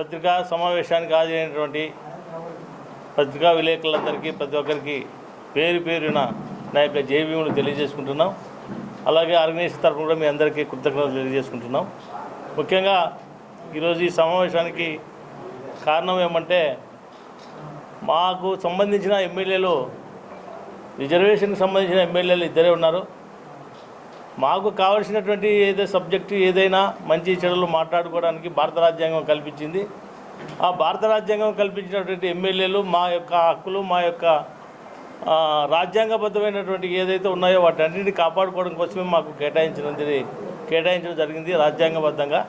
పత్రికా సమావేశానికి హాజరైనటువంటి పత్రికా విలేకరులందరికీ ప్రతి ఒక్కరికి పేరు పేరున నా యొక్క జేబీములు తెలియజేసుకుంటున్నాం. అలాగే ఆర్గనైజేషన్ తరఫున కూడా మీ అందరికీ కృతజ్ఞతలు తెలియజేసుకుంటున్నాం. ముఖ్యంగా ఈరోజు ఈ సమావేశానికి కారణం ఏమంటే మాకు సంబంధించిన ఎమ్మెల్యేలు రిజర్వేషన్కి సంబంధించిన ఎమ్మెల్యేలు ఇద్దరే ఉన్నారు. మాకు కావలసినటువంటి ఏదో సబ్జెక్టు ఏదైనా మంచి చెడులు మాట్లాడుకోవడానికి భారత రాజ్యాంగం కల్పించింది. ఆ భారత రాజ్యాంగం కల్పించినటువంటి ఎమ్మెల్యేలు మా యొక్క హక్కులు మా యొక్క రాజ్యాంగబద్ధమైనటువంటి ఏదైతే ఉన్నాయో వాటన్నిటిని కాపాడుకోవడం కోసమే మాకు కేటాయించినది కేటాయించడం జరిగింది రాజ్యాంగబద్ధంగా.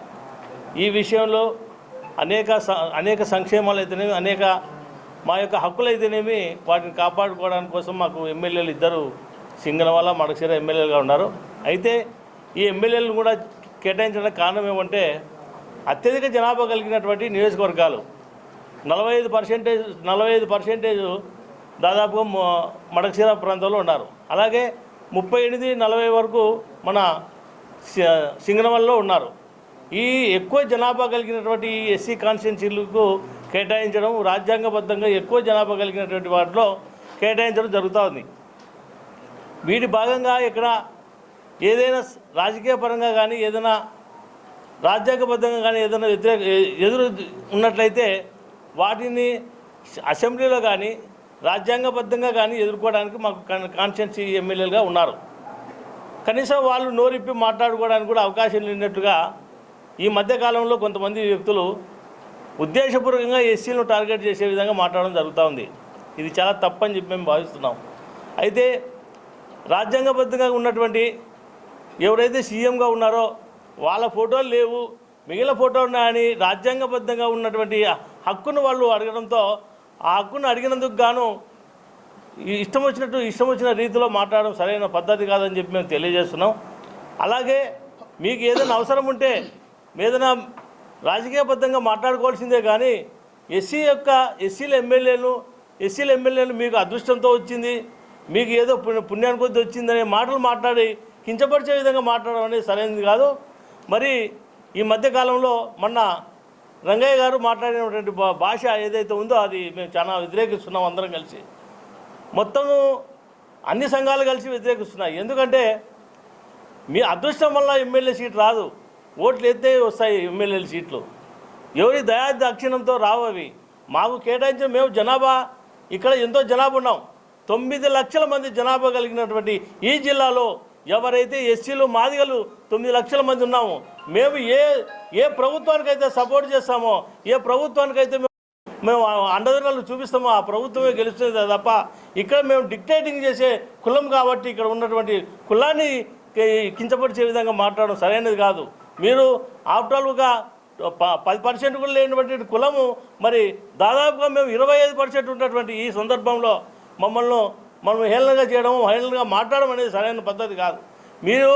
ఈ విషయంలో అనేక స- అనేక సంక్షేమాలు అయితేనేమి అనేక మా యొక్క హక్కులు అయితేనేమి వాటిని కాపాడుకోవడానికి కోసం మాకు ఎమ్మెల్యేలు ఇద్దరు సింగనవాల మడకశిర ఎమ్మెల్యేలుగా ఉన్నారు. అయితే ఈ ఎమ్మెల్యేలను కూడా కేటాయించడానికి కారణం ఏమంటే అత్యధిక జనాభా కలిగినటువంటి నియోజకవర్గాలు. నలభై ఐదు పర్సెంటేజ్ నలభై ఐదు పర్సెంటేజ్ దాదాపుగా మొ- ప్రాంతంలో ఉన్నారు. అలాగే ముప్పై ఎనిమిది నలభై వరకు మన సి- సింగనమల్లో ఉన్నారు. ఈ ఎక్కువ జనాభా కలిగినటువంటి ఈ ఎస్సీ కాన్స్టిట్యున్సీలకు కేటాయించడం రాజ్యాంగబద్ధంగా ఎక్కువ జనాభా కలిగినటువంటి వాటిలో కేటాయించడం జరుగుతూ ఉంది. వీటి భాగంగా ఇక్కడ ఏదైనా రాజకీయ పరంగా కానీ ఏదైనా రాజ్యాంగబద్ధంగా కానీ ఏదైనా వ్యతిరేక ఎదురు ఉన్నట్లయితే వాటిని అసెంబ్లీలో కానీ రాజ్యాంగబద్ధంగా కానీ ఎదుర్కోవడానికి మాకు కాన్స్టిట్యున్సీ ఎమ్మెల్యేలుగా ఉన్నారు. కనీసం వాళ్ళు నోరిప్పి మాట్లాడుకోవడానికి కూడా అవకాశం లేనట్టుగా ఈ మధ్యకాలంలో కొంతమంది వ్యక్తులు ఉద్దేశపూర్వకంగా ఎస్సీలను టార్గెట్ చేసే విధంగా మాట్లాడడం జరుగుతూ ఉంది. ఇది చాలా తప్పని చెప్పి మేము భావిస్తున్నాం. అయితే రాజ్యాంగబద్ధంగా ఉన్నటువంటి ఎవరైతే సీఎంగా ఉన్నారో వాళ్ళ ఫోటోలు లేవు మిగిలిన ఫోటో ఉన్నాయని రాజ్యాంగబద్ధంగా ఉన్నటువంటి హక్కును వాళ్ళు అడగడంతో ఆ హక్కును అడిగినందుకు గాను ఇష్టం వచ్చినట్టు ఇష్టం వచ్చిన రీతిలో మాట్లాడడం సరైన పద్ధతి కాదని చెప్పి మేము తెలియజేస్తున్నాం. అలాగే మీకు ఏదైనా అవసరం ఉంటే ఏదైనా రాజకీయబద్ధంగా మాట్లాడుకోవాల్సిందే కానీ ఎస్సీ యొక్క ఎస్సీల ఎమ్మెల్యేలు ఎస్సీల ఎమ్మెల్యేలు మీకు అదృష్టంతో వచ్చింది మీకు ఏదో పుణ్య- పుణ్యానికి కొద్ది వచ్చిందనే మాటలు మాట్లాడి కించపరిచే విధంగా మాట్లాడడం అనేది సరైనది కాదు. మరి ఈ మధ్యకాలంలో మొన్న రంగయ్య గారు మాట్లాడినటువంటి భాష ఏదైతే ఉందో అది మేము చాలా వ్యతిరేకిస్తున్నాం అందరం కలిసి. మొత్తము అన్ని సంఘాలు కలిసి వ్యతిరేకిస్తున్నాయి. ఎందుకంటే మీ అదృష్టం వల్ల ఎమ్మెల్యే సీట్ రాదు. ఓట్లు ఎత్తే వస్తాయి ఎమ్మెల్యేల సీట్లు. ఎవరి దయా దక్షిణంతో రావు అవి. మాకు కేటాయించిన మేము జనాభా ఇక్కడ ఎంతో జనాభా ఉన్నాం. తొమ్మిది లక్షల మంది జనాభా కలిగినటువంటి ఈ జిల్లాలో ఎవరైతే ఎస్సీలు మాదిగలు తొమ్మిది లక్షల మంది ఉన్నాము మేము ఏ ఏ ప్రభుత్వానికైతే సపోర్ట్ చేస్తామో ఏ ప్రభుత్వానికైతే మేము మేము అండదండలు చూపిస్తామో ఆ ప్రభుత్వమే గెలుస్తుంది తప్ప ఇక్కడ మేము డిక్టేటింగ్ చేసే కులం కాబట్టి ఇక్కడ ఉన్నటువంటి కులాన్ని కించపరిచే విధంగా మాట్లాడడం సరైనది కాదు. మీరు ఆఫ్టర్గా పది పర్సెంట్ కూడా లేనటువంటి కులము మరి దాదాపుగా మేము ఇరవై ఐదు పర్సెంట్ ఉన్నటువంటి ఈ సందర్భంలో మమ్మల్ని మనం హేళనగా చేయడం హేళనగా మాట్లాడడం అనేది సరైన పద్ధతి కాదు. మీరు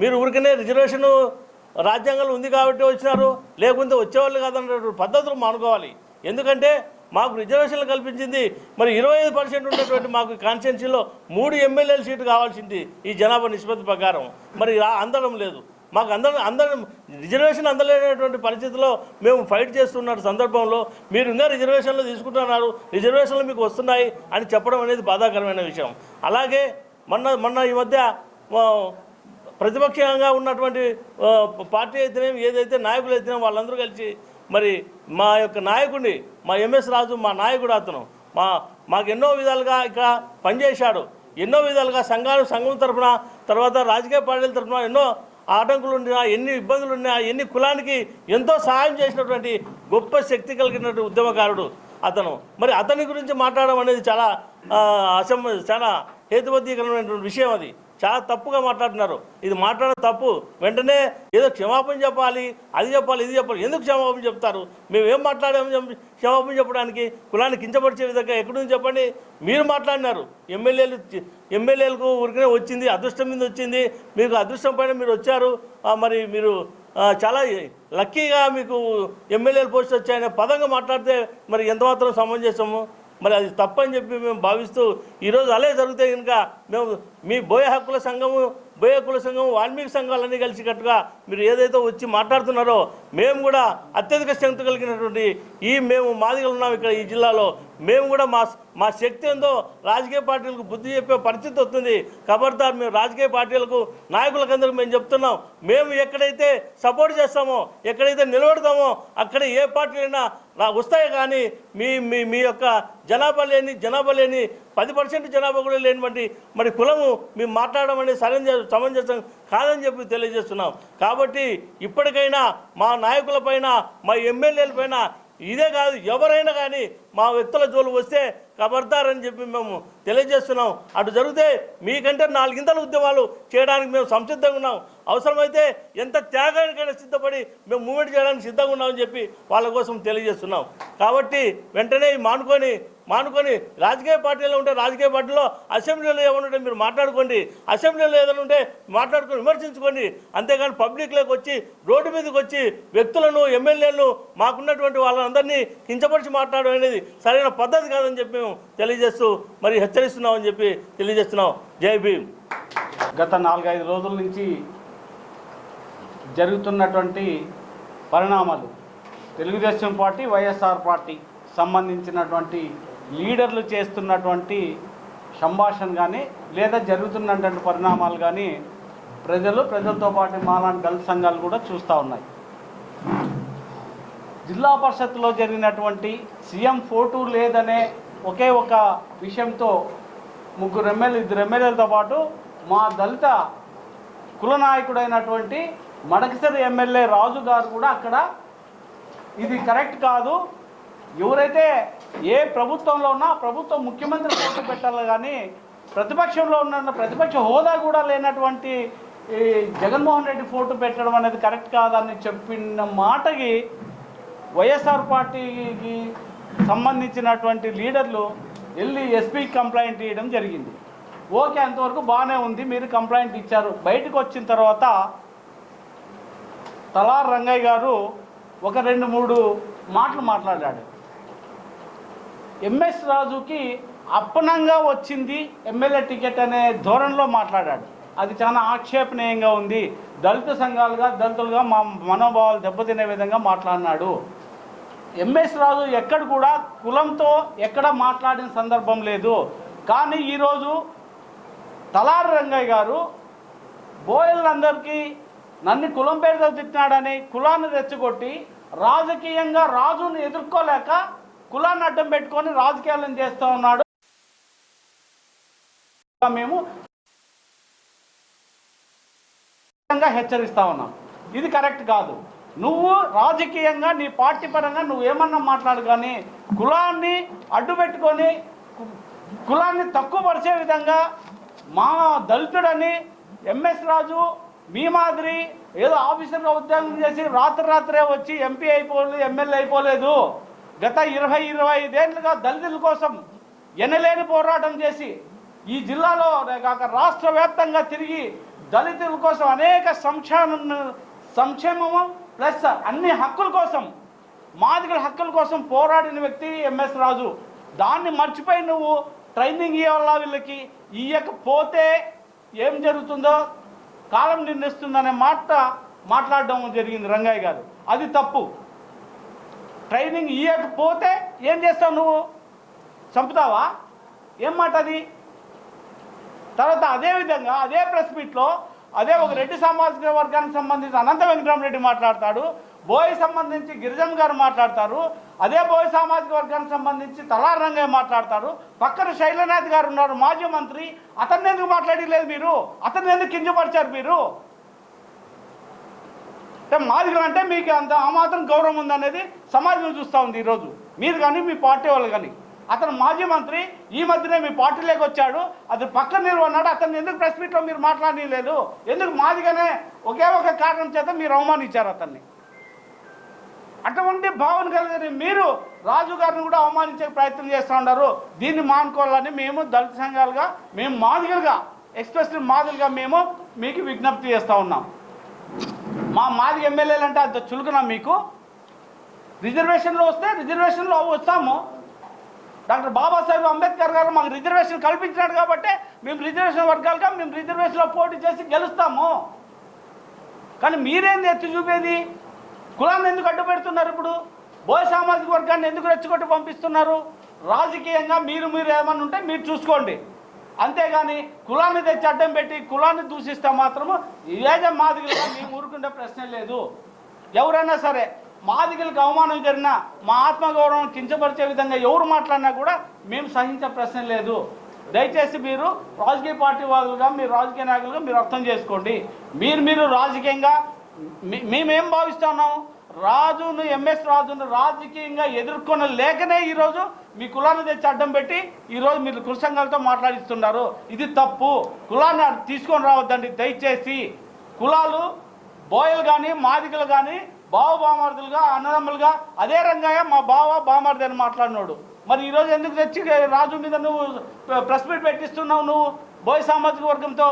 మీరు ఊరికనే రిజర్వేషన్ రాజ్యాంగంలో ఉంది కాబట్టి వచ్చినారు లేకుంటే వచ్చేవాళ్ళు కాదన్నటువంటి పద్ధతులు మానుకోవాలి ఎందుకంటే మాకు రిజర్వేషన్లు కల్పించింది మరి ఇరవై ఐదు పర్సెంట్ ఉన్నటువంటి మాకు కాన్స్టిట్యున్సీలో మూడు ఎమ్మెల్యేల సీటు కావాల్సింది ఈ జనాభా నిష్పత్తి ప్రకారం. మరి అందడం లేదు. మాకు అందరం అందరం రిజర్వేషన్ అందలేనటువంటి పరిస్థితిలో మేము ఫైట్ చేస్తున్న సందర్భంలో మీరు ఇంకా రిజర్వేషన్లు తీసుకుంటున్నారు రిజర్వేషన్లు మీకు వస్తున్నాయి అని చెప్పడం అనేది బాధాకరమైన విషయం. అలాగే మొన్న మొన్న ఈ మధ్య ప్రతిపక్షంగా ఉన్నటువంటి పార్టీ అయితేనేమి ఏదైతే నాయకులు అయితేనే వాళ్ళందరూ కలిసి మరి మా యొక్క నాయకుడిని మా ఎంఎస్ రాజు మా నాయకుడు అతను మా మాకు ఎన్నో విధాలుగా ఇక్కడ పనిచేశాడు. ఎన్నో విధాలుగా సంఘాలు సంఘం తరఫున తర్వాత రాజకీయ పార్టీల తరఫున ఎన్నో ఆటంకులు ఉన్నా ఎన్ని ఇబ్బందులు ఉన్నా ఎన్ని కులానికి ఎంతో సహాయం చేసినటువంటి గొప్ప శక్తి కలిగినటువంటి ఉద్యమకారుడు అతను. మరి అతని గురించి మాట్లాడడం అనేది చాలా ఆ, చాలా హేతుబద్ధీకరమైనటువంటి విషయం అది. చాలా తప్పుగా మాట్లాడుతున్నారు. ఇది మాట్లాడడం తప్పు. వెంటనే ఏదో క్షమాపణ చెప్పాలి అది చెప్పాలి ఇది చెప్పాలి. ఎందుకు క్షమాపణ చెప్తారు? మేము ఏం మాట్లాడాము క్షమాపణ చెప్పడానికి కులాన్ని కించపరిచే విధంగా ఎక్కడి నుంచి చెప్పండి? మీరు మాట్లాడినారు. ఎమ్మెల్యేలు ఎమ్మెల్యేలకు ఊరికనే వచ్చింది అదృష్టం మీద వచ్చింది. మీకు అదృష్టం పైన మీరు వచ్చారు. మరి మీరు చాలా లక్కీగా మీకు ఎమ్మెల్యేలు పోస్ట్ వచ్చాయనే పదంగా మాట్లాడితే మరి ఎంతమాత్రం సమంజసము? మరి అది తప్పని చెప్పి మేము భావిస్తూ ఈరోజు అలే జరిగితే కనుక మేము మీ బోయ హక్కుల సంఘము బోయ హక్కుల సంఘం వాల్మీకి సంఘాలన్నీ కలిసికట్టుగా మీరు ఏదైతే వచ్చి మాట్లాడుతున్నారో మేము కూడా అత్యధిక శక్తి కలిగినటువంటి ఈ మేము మాదిగలు ఉన్నాం ఇక్కడ ఈ జిల్లాలో. మేము కూడా మా మా శక్తి ఏందో రాజకీయ పార్టీలకు బుద్ధి చెప్పే పరిస్థితి వస్తుంది. ఖబర్దార్ మేము రాజకీయ పార్టీలకు నాయకులకందరికి మేము చెప్తున్నాం. మేము ఎక్కడైతే సపోర్ట్ చేస్తామో ఎక్కడైతే నిలబడతామో అక్కడ ఏ పార్టీలైనా రా వస్తాయి కానీ మీ మీ మీ యొక్క జనాభా లేని జనాభా లేని పది పర్సెంట్ జనాభా కూడా లేనివంటి మరి కులము మేము మాట్లాడడం అనేది సరైన సమంజసం కాదని చెప్పి తెలియజేస్తున్నాం. కాబట్టి ఇప్పటికైనా మా నాయకులపైన మా ఎమ్మెల్యేలపైన ఇదే కాదు ఎవరైనా కానీ మా వ్యక్తుల జోలు వస్తే కబర్దారని చెప్పి మేము తెలియజేస్తున్నాం. అటు జరిగితే మీకంటే నాలుగింతల ఉద్యమాలు చేయడానికి మేము సంసిద్ధంగా ఉన్నాం. అవసరమైతే ఎంత త్యాగానికైనా సిద్ధపడి మేము మూమెంట్ చేయడానికి సిద్ధంగా ఉన్నామని చెప్పి వాళ్ళ కోసం తెలియజేస్తున్నాం. కాబట్టి వెంటనే మానుకొని మానుకొని రాజకీయ పార్టీలో ఉంటే రాజకీయ పార్టీలో అసెంబ్లీలో ఏమైనా ఉంటే మీరు మాట్లాడుకోండి. అసెంబ్లీలో ఏదైనా ఉంటే మాట్లాడుకొని విమర్శించుకోండి. అంతేగాని పబ్లిక్లోకి వచ్చి రోడ్డు మీదకి వచ్చి వ్యక్తులను ఎమ్మెల్యేలను మాకున్నటువంటి వాళ్ళందరినీ కించపరిచి మాట్లాడడం అనేది సరైన పద్ధతి కాదని చెప్పి మేము తెలియజేస్తూ మరి హెచ్చరిస్తున్నామని చెప్పి తెలియజేస్తున్నాం. జై భీమ్. గత నాలుగైదు రోజుల నుంచి జరుగుతున్నటువంటి పరిణామాలు. తెలుగుదేశం పార్టీ వైఎస్ఆర్ పార్టీ సంబంధించినటువంటి లీడర్లు చేస్తున్నటువంటి సంభాషణ కానీ లేదా జరుగుతున్నటువంటి పరిణామాలు కానీ ప్రజలు ప్రజలతో పాటు మాలాంటి దళిత సంఘాలు కూడా చూస్తూ ఉన్నాయి. జిల్లా పరిషత్లో జరిగినటువంటి సీఎం ఫోటో లేదనే ఒకే ఒక విషయంతో ముగ్గురు ఎమ్మెల్యే ఇద్దరు ఎమ్మెల్యేలతో పాటు మా దళిత కుల నాయకుడైనటువంటి ఎమ్మెల్యే రాజు గారు కూడా అక్కడ ఇది కరెక్ట్ కాదు. ఎవరైతే ఏ ప్రభుత్వంలో ఉన్నా ప్రభుత్వం ముఖ్యమంత్రి ఫోటో పెట్టాలి కానీ ప్రతిపక్షంలో ఉన్న ప్రతిపక్ష హోదా కూడా లేనటువంటి ఈ జగన్మోహన్ రెడ్డి ఫోటో పెట్టడం అనేది కరెక్ట్ కాదని చెప్పిన మాటకి వైఎస్ఆర్ పార్టీకి సంబంధించినటువంటి లీడర్లు వెళ్ళి ఎస్పీకి కంప్లైంట్ ఇవ్వడం జరిగింది. ఓకే అంతవరకు బాగానే ఉంది మీరు కంప్లైంట్ ఇచ్చారు. బయటకు వచ్చిన తర్వాత తలార్ రంగయ్య గారు ఒక రెండు మూడు మాటలు మాట్లాడాడు. ఎంఎస్ రాజుకి అప్పనంగా వచ్చింది ఎమ్మెల్యే టికెట్ అనే ధోరణిలో మాట్లాడాడు. అది చాలా ఆక్షేపణీయంగా ఉంది. దళిత సంఘాలుగా దళితులుగా మా మనోభావాలు దెబ్బతినే విధంగా మాట్లాడినాడు. ఎంఎస్ రాజు ఎక్కడ కూడా కులంతో ఎక్కడ మాట్లాడిన సందర్భం లేదు. కానీ ఈరోజు తలారి రంగయ్య గారు బోయలందరికీ నన్ను కులం పేరుతో తిట్టినాడని కులాన్ని రెచ్చగొట్టి రాజకీయంగా రాజును ఎదుర్కోలేక కులాన్ని అడ్డం పెట్టుకొని రాజకీయాలను చేస్తూ ఉన్నాడు. మేము హెచ్చరిస్తా ఉన్నాం. ఇది కరెక్ట్ కాదు. నువ్వు రాజకీయంగా నీ పార్టీ పరంగా నువ్వు ఏమన్నా మాట్లాడు కానీ కులాన్ని అడ్డు పెట్టుకొని కులాన్ని తక్కువపరిచే విధంగా మా దళితుడని ఎంఎస్ రాజు మీ మాదిరి ఏదో ఆఫీసర్గా ఉద్యోగం చేసి రాత్రి రాత్రే వచ్చి ఎంపీ అయిపోలేదు ఎమ్మెల్యే అయిపోలేదు. గత ఇరవై ఇరవై ఐదేళ్ళుగా దళితుల కోసం ఎనలేని పోరాటం చేసి ఈ జిల్లాలో కాక రాష్ట్ర వ్యాప్తంగా తిరిగి దళితుల కోసం అనేక సంక్షేమ సంక్షేమము ప్లస్ అన్ని హక్కుల కోసం మాదిగల హక్కుల కోసం పోరాడిన వ్యక్తి ఎంఎస్ రాజు. దాన్ని మర్చిపోయి నువ్వు ట్రైనింగ్ ఇవ్వాలా వీళ్ళకి? ఇయ్యకపోతే ఏం జరుగుతుందో కాలం నిర్ణయిస్తుందనే మాట మాట్లాడడం జరిగింది రంగయ్య గారు. అది తప్పు. ట్రైనింగ్ ఇవ్వకపోతే ఏం చేస్తావు నువ్వు? చంపుతావా? ఏం మాట అది? తర్వాత అదే విధంగా అదే ప్రెస్ మీట్లో అదే ఒక రెడ్డి సామాజిక వర్గానికి సంబంధించి అనంత వెంకటరామరెడ్డి మాట్లాడతాడు. బోయ్ సంబంధించి గిరిజన్ గారు మాట్లాడతారు. అదే బోయి సామాజిక వర్గానికి సంబంధించి తలార్ రంగయ్య మాట్లాడతారు. పక్కన శైలనాథ్ గారు ఉన్నారు మాజీ మంత్రి. అతన్ని ఎందుకు మాట్లాడలేదు మీరు? అతన్ని ఎందుకు కించపరిచారు మీరు? మాదిగలు అంటే మీకు అంత ఆ మాత్రం గౌరవం ఉందనేది సమాజం చూస్తూ ఉంది ఈరోజు. మీరు కానీ మీ పార్టీ వాళ్ళు కానీ. అతను మాజీ మంత్రి ఈ మధ్యనే మీ పార్టీలోకి వచ్చాడు అతను పక్కన నిలవన్నాడు అతను ఎందుకు ప్రెస్ మీట్లో మీరు మాట్లాడలేదు ఎందుకు మాదిగానే ఒకే ఒక కారణం చేత మీరు అవమానించారు అతన్ని? అటువంటి భావన కలిగిన మీరు రాజు గారిని కూడా అవమానించే ప్రయత్నం చేస్తూ ఉన్నారు. దీన్ని మానుకోవాలని మేము దళిత సంఘాలుగా మేము మాదిగలుగా ఎక్స్ప్రెస్లీ మాదిరిగా మేము మీకు విజ్ఞప్తి చేస్తూ ఉన్నాం. మా మాది ఎమ్మెల్యేలు అంటే అంత చులుకునా మీకు? రిజర్వేషన్లో వస్తే రిజర్వేషన్లో వస్తాము. డాక్టర్ బాబాసాహెబ్ అంబేద్కర్ గారు మాకు రిజర్వేషన్ కల్పించినాడు కాబట్టి మేము రిజర్వేషన్ వర్గాలుగా మేము రిజర్వేషన్లో పోటీ చేసి గెలుస్తాము. కానీ మీరేంది ఎత్తి చూపేది? కులాన్ని ఎందుకు అడ్డు పెడుతున్నారు ఇప్పుడు? బోయ సామాజిక వర్గాన్ని ఎందుకు రెచ్చగొట్టి పంపిస్తున్నారు? రాజకీయంగా మీరు మీరు ఏమన్నా ఉంటే మీరు చూసుకోండి. అంతేగాని కులాన్ని తెచ్చి అడ్డం పెట్టి కులాన్ని దూషిస్తే మాత్రము ఏదే మాదిగలు మేము ఊరుకుంటే ప్రశ్న లేదు. ఎవరైనా సరే మాదిగలకు అవమానం జరిగినా మా ఆత్మగౌరవం కించపరిచే విధంగా ఎవరు మాట్లాడినా కూడా మేము సహించే ప్రశ్న లేదు. దయచేసి మీరు రాజకీయ పార్టీ వాళ్ళుగా మీరు రాజకీయ నాయకులుగా మీరు అర్థం చేసుకోండి. మీరు మీరు రాజకీయంగా మీ- మేమేం భావిస్తున్నాము? రాజును ఎంఎస్ రాజును రాజకీయంగా ఎదుర్కొన లేకనే ఈరోజు మీ కులాన్ని తెచ్చి అడ్డం పెట్టి ఈరోజు మీరు కుల సంఘాలతో మాట్లాడిస్తున్నారు. ఇది తప్పు. కులాన్ని తీసుకొని రావద్దండి. దయచేసి కులాలు బోయలు కానీ మాదిగలు కానీ బావ బామార్దులుగా అన్నదమ్ములుగా అదే రంగయ్య మా బావ బామార్ది అని మాట్లాడినాడు. మరి ఈరోజు ఎందుకు తెచ్చి రాజు మీద నువ్వు ప్రెస్ మీట్ పెట్టిస్తున్నావు నువ్వు బోయ్ సామాజిక వర్గంతో?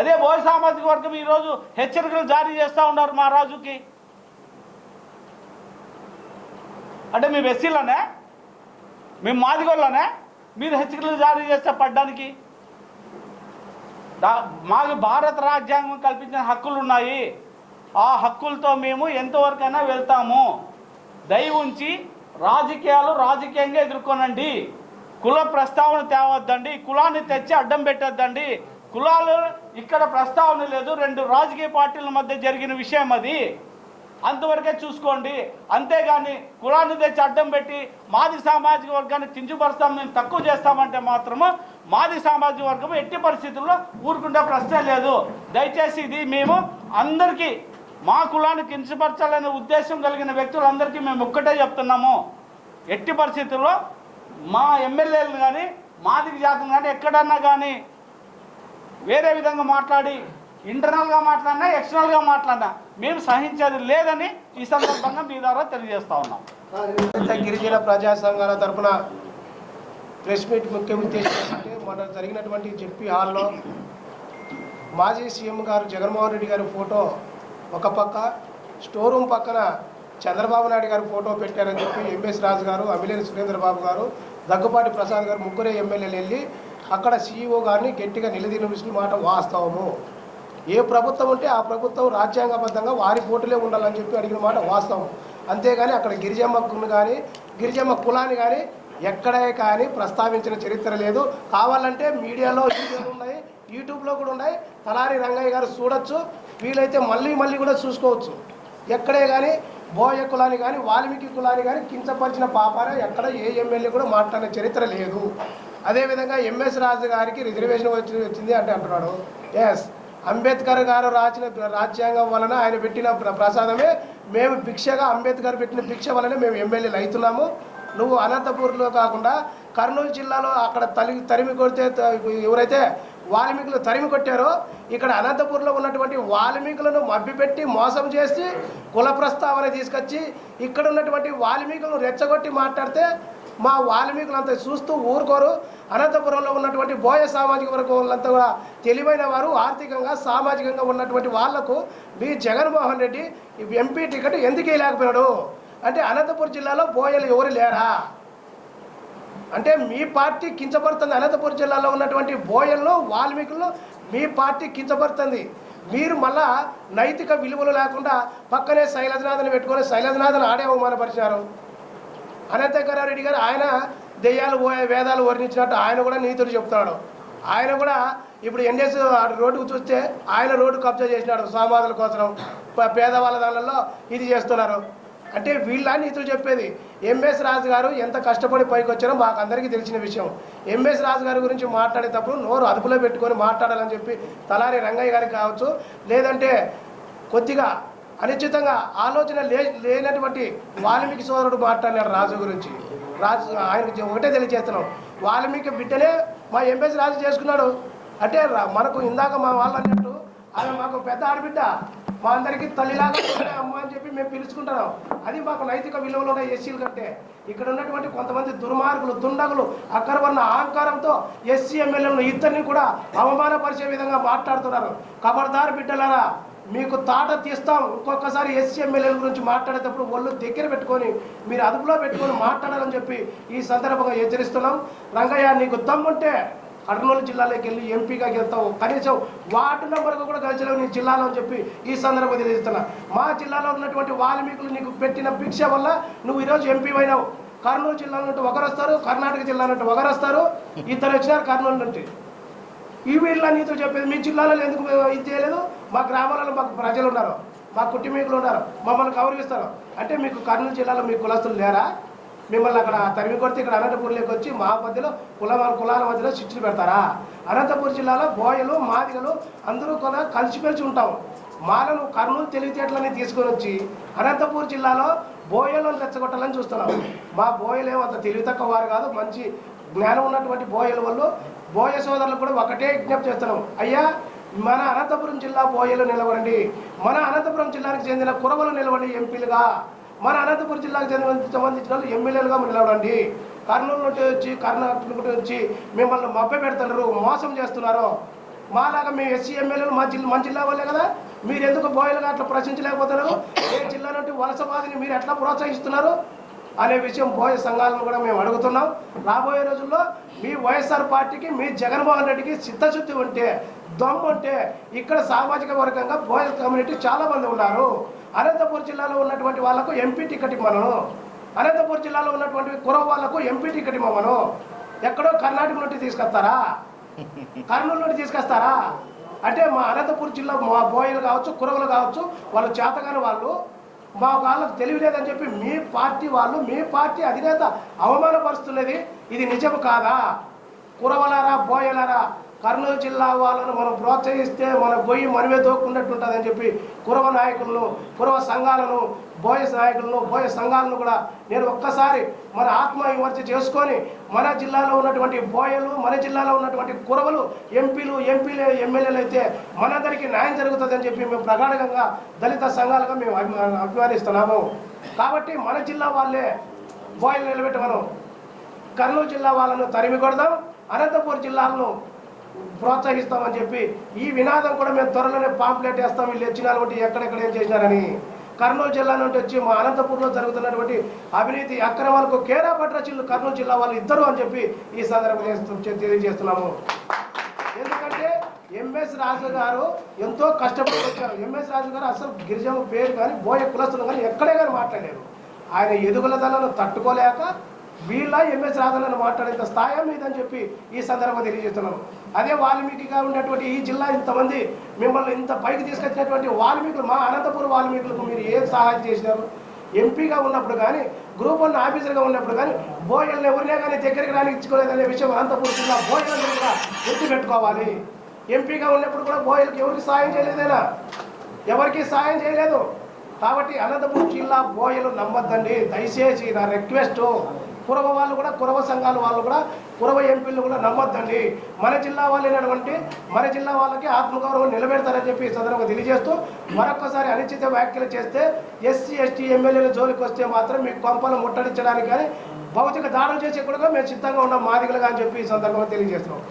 అదే బోయ్ సామాజిక వర్గం ఈరోజు హెచ్చరికలు జారీ చేస్తూ ఉన్నారు మా రాజుకి. అంటే మేము ఎస్సీలోనే మేము మాదిగోళ్ళనే? మీరు హెచ్చరికలు జారీ చేస్తే పడ్డానికి? మాకు భారత రాజ్యాంగం కల్పించిన హక్కులు ఉన్నాయి ఆ హక్కులతో మేము ఎంతవరకైనా వెళ్తాము. దయ ఉంచి రాజకీయాలు రాజకీయంగా ఎదుర్కొనండి. కుల ప్రస్తావన తేవద్దండి. కులాన్ని తెచ్చి అడ్డం పెట్టొద్దండి. కులాలు ఇక్కడ ప్రస్తావన లేదు. రెండు రాజకీయ పార్టీల మధ్య జరిగిన విషయం అది. అంతవరకే చూసుకోండి. అంతేగాని కులాన్ని తెచ్చి అడ్డం పెట్టి మాది సామాజిక వర్గాన్ని కించుపరుస్తాం మేము తక్కువ చేస్తామంటే మాత్రము మాది సామాజిక వర్గం ఎట్టి పరిస్థితుల్లో ఊరుకుంటే ప్రశ్నే లేదు. దయచేసి ఇది మేము అందరికీ మా కులాన్ని కించపరచాలనే ఉద్దేశం కలిగిన వ్యక్తులందరికీ మేము ఒక్కటే చెప్తున్నాము. ఎట్టి పరిస్థితుల్లో మా ఎమ్మెల్యేలను కానీ మాదిరి జాతం కానీ ఎక్కడన్నా కానీ వేరే విధంగా మాట్లాడి ఇంటర్నల్గా మాట్లాడినా ఎక్స్టర్నల్గా మాట్లాడినా మేము సహించేది లేదని ఈ సందర్భంగా మీ ద్వారా తెలియజేస్తా ఉన్నాం. గిరిజన ప్రజా సంఘాల తరపున ప్రెస్ మీట్ ముఖ్య ఉద్దేశం జరిగినటువంటి జెడ్పీ హాల్లో మాజీ సీఎం గారు జగన్మోహన్ రెడ్డి గారి ఫోటో ఒక పక్క స్టోర్ రూమ్ పక్కన చంద్రబాబు నాయుడు గారి ఫోటో పెట్టారని చెప్పి ఎంఎస్ రాజు గారు అమిలేని సురేంద్రబాబు గారు దగ్గుపాటి ప్రసాద్ గారు ముగ్గురే ఎమ్మెల్యేలు వెళ్ళి అక్కడ సీఈఓ గారిని గట్టిగా నిలదీసిన మాట వాస్తవము. ఏ ప్రభుత్వం ఉంటే ఆ ప్రభుత్వం రాజ్యాంగబద్ధంగా వారి పోటీలే ఉండాలని చెప్పి అడిగిన మాట వాస్తవం. అంతేగాని అక్కడ గిరిజమ్మను కానీ గిరిజమ్మ కులాన్ని కానీ ఎక్కడే కానీ ప్రస్తావించిన చరిత్ర లేదు. కావాలంటే మీడియాలో ఉన్నాయి. యూట్యూబ్లో కూడా ఉన్నాయి. తలారి రంగయ్య గారు చూడొచ్చు. వీలైతే మళ్ళీ మళ్ళీ కూడా చూసుకోవచ్చు. ఎక్కడే కానీ బోయ కులాన్ని కానీ వాల్మీకి కులాన్ని కానీ కించపరిచిన పాపాన ఎక్కడ ఏ ఎమ్మెల్యే కూడా మాట్లాడిన చరిత్ర లేదు. అదేవిధంగా ఎంఎస్ రాజు గారికి రిజర్వేషన్ వచ్చి వచ్చింది అంటే అంటున్నాడు. ఎస్ అంబేద్కర్ గారు రాసిన రాజ్యాంగం వలన ఆయన పెట్టిన ప్ర- ప్రసాదమే. మేము భిక్షగా అంబేద్కర్ పెట్టిన భిక్ష వలన మేము ఎమ్మెల్యేలు అవుతున్నాము నువ్వు అనంతపూర్లో కాకుండా కర్నూలు జిల్లాలో అక్కడ తలి తరిమి కొడితే ఎవరైతే వాల్మీకులు తరిమి కొట్టారో ఇక్కడ అనంతపూర్లో ఉన్నటువంటి వాల్మీకులను మబ్బిపెట్టి మోసం చేసి కుల ప్రస్తావన తీసుకొచ్చి ఇక్కడ ఉన్నటువంటి వాల్మీకులను రెచ్చగొట్టి మాట్లాడితే మా వాల్మీకులంతా చూస్తూ ఊరుకోరు. అనంతపురంలో ఉన్నటువంటి బోయ సామాజిక వర్గం వాళ్ళంతా కూడా తెలివైన వారు ఆర్థికంగా సామాజికంగా ఉన్నటువంటి వాళ్ళకు మీ జగన్మోహన్ రెడ్డి ఎంపీ టికెట్ ఎందుకు వేయలేకపోయాడు అంటే అనంతపురం జిల్లాలో బోయలు ఎవరు లేరా? అంటే మీ పార్టీ కించబడుతుంది అనంతపురం జిల్లాలో ఉన్నటువంటి బోయల్లో వాల్మీకులను మీ పార్టీ కించబడుతుంది మీరు మళ్ళా నైతిక విలువలు లేకుండా పక్కనే శైలజనాథన్ పెట్టుకొని శైలజనాథన్ ఆడే అవమానపరిచినారు అనంతకరారెడ్డి గారు ఆయన దెయ్యాలు పోయే వేదాలు వర్ణించినట్టు ఆయన కూడా నీతులు చెప్తున్నాడు ఆయన కూడా ఇప్పుడు ఎన్ఎస్ రోడ్డుకు చూస్తే ఆయన రోడ్డు కబ్జా చేసినాడు సామాదుల కోసం పేదవాళ్ళ దానిలో ఇది చేస్తున్నారు. అంటే వీళ్ళ నీతులు చెప్పేది ఎంఎస్ రాజు గారు ఎంత కష్టపడి పైకి వచ్చారో మాకు అందరికీ తెలిసిన విషయం. ఎంఎస్ రాజు గారి గురించి మాట్లాడేటప్పుడు నోరు అదుపులో పెట్టుకొని మాట్లాడాలని చెప్పి తలారి రంగయ్య గారికి కావచ్చు లేదంటే కొద్దిగా అనిశ్చితంగా ఆలోచన లే లేనటువంటి వాల్మీకి సోదరుడు మాట్లాడినాడు రాజు గురించి. రాజు ఆయనకు ఒకటే తెలియజేస్తున్నాం. వాల్మీకి బిడ్డనే మా ఎంఎస్ రాజు చేసుకున్నాడు. అంటే మనకు ఇందాక మా వాళ్ళు అన్నట్టు ఆమె మాకు పెద్ద ఆడబిడ్డ. మా అందరికీ తల్లిలాగా అమ్మ అని చెప్పి మేము పిలుచుకుంటున్నాం. అది మాకు నైతిక విలువలు ఉన్నాయి ఎస్సీలు కంటే ఇక్కడ ఉన్నటువంటి కొంతమంది దుర్మార్గులు దుండగులు అక్కడ ఉన్న అహంకారంతో ఎస్సీ ఎమ్మెల్యేలను ఇద్దరిని కూడా అవమానపరిచే విధంగా మాట్లాడుతున్నారు. కబర్దార్ బిడ్డలారా మీకు తాట తీస్తాం. ఇంకొకసారి ఎస్సీ ఎమ్మెల్యేల గురించి మాట్లాడేటప్పుడు ఒళ్ళు దగ్గర పెట్టుకొని మీరు అదుపులో పెట్టుకొని మాట్లాడాలని చెప్పి ఈ సందర్భంగా హెచ్చరిస్తున్నాం. రంగయ్య నీకు దమ్ముంటే కర్నూలు జిల్లాలోకి వెళ్ళి ఎంపీగా గెలుతావు కనీసం వార్డు నెంబర్కు కూడా గెలిచలేవు నీ జిల్లాలో అని చెప్పి ఈ సందర్భంగా తెలియజేస్తున్నా. మా జిల్లాలో ఉన్నటువంటి వాల్మీకులు నీకు పెట్టిన భిక్ష వల్ల నువ్వు ఈరోజు ఎంపీ అయినావు. కర్నూలు జిల్లా నుండి ఒకరు వస్తారు కర్ణాటక జిల్లా నుండి ఒకరు వస్తారు ఇద్దరు వచ్చినారు కర్నూలు నుండి. ఈ వీళ్ళ నీతో చెప్పేది మీ జిల్లాలో ఎందుకు ఇది చేయలేదు? మా గ్రామాలలో మాకు ప్రజలు ఉన్నారు. మా కుటుంబీకులు ఉన్నారు. మమ్మల్ని గౌరవిస్తారు అంటే మీకు కర్నూలు జిల్లాలో మీ కులస్తులు లేరా? మిమ్మల్ని అక్కడ తరిమి కొడితే ఇక్కడ అనంతపూర్లోకి వచ్చి మా మధ్యలో కుల కులాల మధ్యలో శిక్షలు పెడతారా? అనంతపూర్ జిల్లాలో బోయలు మాదిగలు అందరూ కూడా కలిసిమెలిసి ఉంటాం. మాలను కర్నూలు తెలివితేటలని తీసుకొని వచ్చి అనంతపూర్ జిల్లాలో బోయలను రెచ్చగొట్టాలని చూస్తున్నాం. మా బోయలు ఏమంత తెలివి తక్కువ వారు కాదు. మంచి జ్ఞానం ఉన్నటువంటి బోయల వల్ల బోయ సోదరులు కూడా ఒకటే విజ్ఞప్తి చేస్తున్నాం. అయ్యా మన అనంతపురం జిల్లా బోయలు నిలవండి మన అనంతపురం జిల్లాకు చెందిన కురవలు నిలవండి ఎంపీలుగా. మన అనంతపురం జిల్లాకు చెందిన సంబంధించిన వాళ్ళు ఎమ్మెల్యేలుగా నిలవడండి. కర్నూలు నుండి వచ్చి కర్ణాటక నుంచి మిమ్మల్ని మభ్య పెడుతున్నారు మోసం చేస్తున్నారు. మాలాగా మేము ఎస్సీ ఎమ్మెల్యేలు మా జిల్లా మన జిల్లా వాళ్ళే కదా? మీరు ఎందుకు బోయలుగా అట్లా ప్రశ్నించలేకపోతున్నారు? ఏ జిల్లా నుండి వలసవాదిని మీరు ఎట్లా ప్రోత్సహిస్తున్నారు? అనే విషయం బోయ సంఘాలను కూడా మేము అడుగుతున్నాం. రాబోయే రోజుల్లో మీ వైఎస్ఆర్ పార్టీకి మీ జగన్మోహన్ రెడ్డికి చిత్తశుద్ధి ఉంటే దమ్ము ఉంటే ఇక్కడ సామాజిక వర్గంగా బోయ కమ్యూనిటీ చాలా మంది ఉన్నారు. అనంతపూర్ జిల్లాలో ఉన్నటువంటి వాళ్ళకు ఎంపీ టికెట్ ఇవ్వను అనంతపూర్ జిల్లాలో ఉన్నటువంటి కురవ వాళ్ళకు ఎంపీ టికెట్ ఇవ్వమను ఎక్కడో కర్ణాటక నుండి తీసుకొస్తారా? కర్నూలు నుండి తీసుకొస్తారా? అంటే మా అనంతపూర్ జిల్లా మా బోయలు కావచ్చు కురవలు కావచ్చు వాళ్ళు చేతగాని వాళ్ళు. మా వాళ్ళకు తెలియలేదని చెప్పి మీ పార్టీ వాళ్ళు మీ పార్టీ అధినేత అవమానపరుస్తున్నది ఇది నిజం కాదా? కురవలారా బోయలారా కర్నూలు జిల్లా వాళ్ళను మనం ప్రోత్సహిస్తే మన గొయ్యి మనమే దోక్కున్నట్టు ఉంటుందని చెప్పి కురవ నాయకులను కురవ సంఘాలను బోయ నాయకులను బోయ సంఘాలను కూడా నేను ఒక్కసారి మన ఆత్మ విమర్శ చేసుకొని మన జిల్లాలో ఉన్నటువంటి బోయలు మన జిల్లాలో ఉన్నటువంటి కురవలు ఎంపీలు ఎంపీలు ఎమ్మెల్యేలు అయితే మనందరికీ న్యాయం జరుగుతుందని చెప్పి మేము ప్రగాఢంగా దళిత సంఘాలుగా మేము అభిమానిస్తున్నాము. కాబట్టి మన జిల్లా వాళ్ళే బోయలు నిలబెట్టమను. కర్నూలు జిల్లా వాళ్ళను తరిమి కొడదాం అనంతపూర్ జిల్లాలను ప్రోత్సహిస్తామని చెప్పి ఈ వినాదం కూడా మేము త్వరలోనే పాంప్లెట్ వేస్తాం. వీళ్ళు వచ్చిన ఒకటి ఎక్కడెక్కడ ఏం చేసినారని. కర్నూలు జిల్లా నుండి వచ్చి మా అనంతపూర్లో జరుగుతున్నటువంటి అవినీతి అక్రమాలకు కేరా చిల్లు కర్నూలు జిల్లా వాళ్ళు ఇద్దరు అని చెప్పి ఈ సందర్భంగా తెలియజేస్తున్నాము. ఎందుకంటే ఎంఎస్ రాజు గారు ఎంతో కష్టపడి వచ్చారు. ఎంఎస్ రాజు గారు అసలు గిరిజన పేరు కానీ బోయ కులస్తులు కానీ ఎక్కడే కానీ మాట్లాడారు ఆయన ఎదుగులదలను తట్టుకోలేక వీళ్ళ ఎంఎస్ రాధలను మాట్లాడేంత స్థాయి మీదని చెప్పి ఈ సందర్భంగా తెలియజేస్తున్నాను అదే వాల్మీకిగా ఉన్నటువంటి ఈ జిల్లా ఇంతమంది మిమ్మల్ని ఇంత పైకి తీసుకొచ్చినటువంటి వాల్మీకులు మా అనంతపురం వాల్మీకులకు మీరు ఏం సహాయం చేసినారు ఎంపీగా ఉన్నప్పుడు కానీ గ్రూప్ వన్ ఆఫీసర్గా ఉన్నప్పుడు కానీ బోయల్ని ఎవరినే కానీ దగ్గరికి రానిచ్చుకోలేదనే విషయం అనంతపురం జిల్లా బోయలను కూడా గుర్తుపెట్టుకోవాలి. ఎంపీగా ఉన్నప్పుడు కూడా బోయలకు ఎవరికి సాయం చేయలేదేనా? ఎవరికి సాయం చేయలేదు. కాబట్టి అనంతపురం జిల్లా బోయలు నమ్మద్దండి. దయచేసి నా రిక్వెస్ట్ కురవ వాళ్ళు కూడా కురవ సంఘాల వాళ్ళు కూడా కురవ ఎంపీలు కూడా నమ్మొద్దండి. మన జిల్లా వాళ్ళైనటువంటి మన జిల్లా వాళ్ళకి ఆత్మగౌరవం నిలబెడతారని చెప్పి సందర్భంగా తెలియజేస్తూ మరొకసారి అనిశ్చిత వ్యాఖ్యలు చేస్తే ఎస్సీ ఎస్టీ ఎమ్మెల్యేల జోలికి వస్తే మాత్రం మీ కొంపలు ముట్టడించడానికి కానీ భౌతిక దాడులు చేసే కూడా మేము సిద్ధంగా ఉన్నాం మాదిగలుగా అని చెప్పి ఈ సందర్భంగా తెలియజేస్తున్నాం.